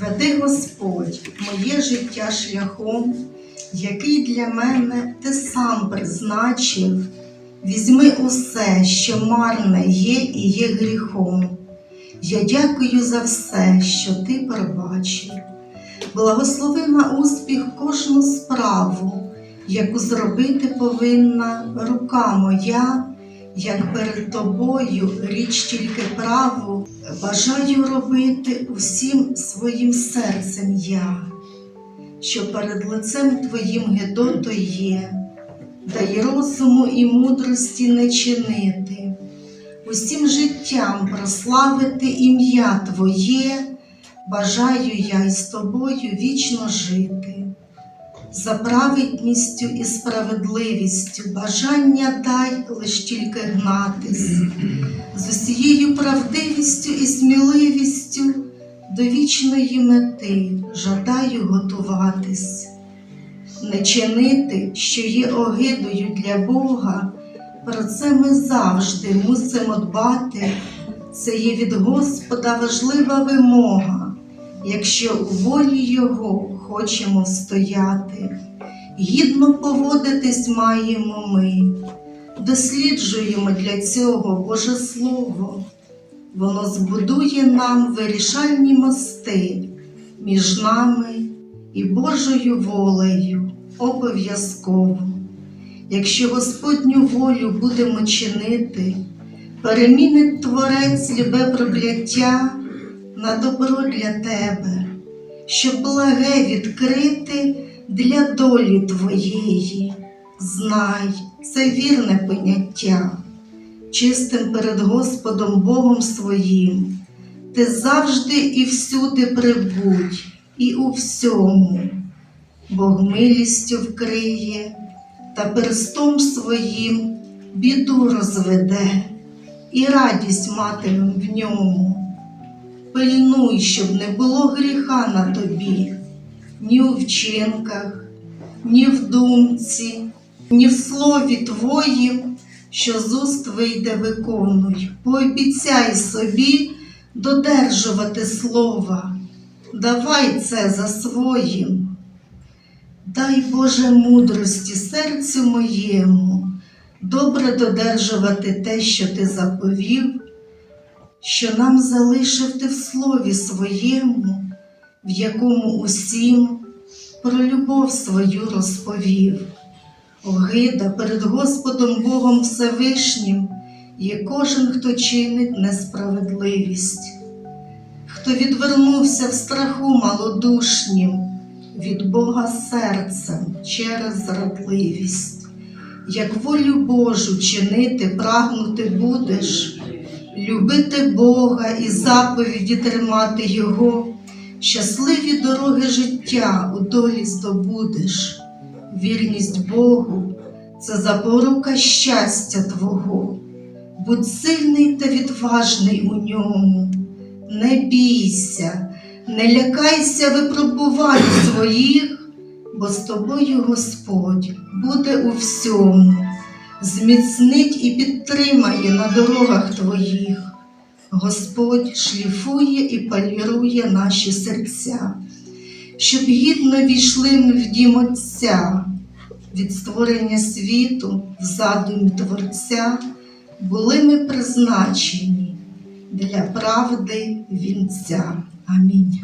Веди Господь моє життя шляхом, який для мене ти сам призначив. Візьми усе, що марне є і є гріхом. Я дякую за все, що ти пробачив. Благослови на успіх кожну справу, яку зробити повинна рука моя, як перед тобою річ тільки праву, бажаю робити усім своїм серцем я, що перед лицем твоїм гидото є, дай розуму і мудрості не чинити, усім життям прославити ім'я Твоє, бажаю я із тобою вічно жити. За праведністю і справедливістю. Бажання дай лиш тільки гнатись, з усією правдивістю і сміливістю до вічної мети жадаю готуватись, не чинити, що є огидою для Бога, про це ми завжди мусимо дбати. Це є від Господа важлива вимога, якщо у волі Його хочемо стояти. Гідно поводитись маємо ми, досліджуємо для цього Боже Слово. Воно збудує нам вирішальні мости між нами і Божою волею обов'язково. Якщо Господню волю будемо чинити, перемінить Творець любе прокляття на добро для тебе, щоб благе відкрити для долі твоєї. Знай, це вірне поняття, чистим перед Господом Богом своїм. Ти завжди і всюди прибудь, і у всьому. Бог милістю вкриє та перстом своїм біду розведе, і радість матимем в ньому. Пильнуй, щоб не було гріха на тобі, ні у вчинках, ні в думці, ні в слові твоїм, що з уст вийде виконуй. Пообіцяй собі додержувати слова, давай це за своїм. Дай Боже мудрості серцю моєму, добре додержувати те, що ти заповів, що нам залишив ти в слові своєму, в якому усім про любов свою розповів. Огида перед Господом Богом Всевишнім є кожен, хто чинить несправедливість, хто відвернувся в страху малодушнім від Бога серцем через зрадливість. Як волю Божу чинити, прагнути будеш, любити Бога і заповіді тримати Його, щасливі дороги життя у долі здобудеш, вірність Богу це запорука щастя Твого. Будь сильний та відважний у ньому, не бійся, не лякайся випробувань своїх, бо з тобою Господь буде у всьому, зміцнить і підтримає на дорогах твоїх. Господь шліфує і полірує наші серця, щоб гідно війшли ми в дім Отця, від створення світу в задумі Творця були ми призначені для правди вінця. Амінь.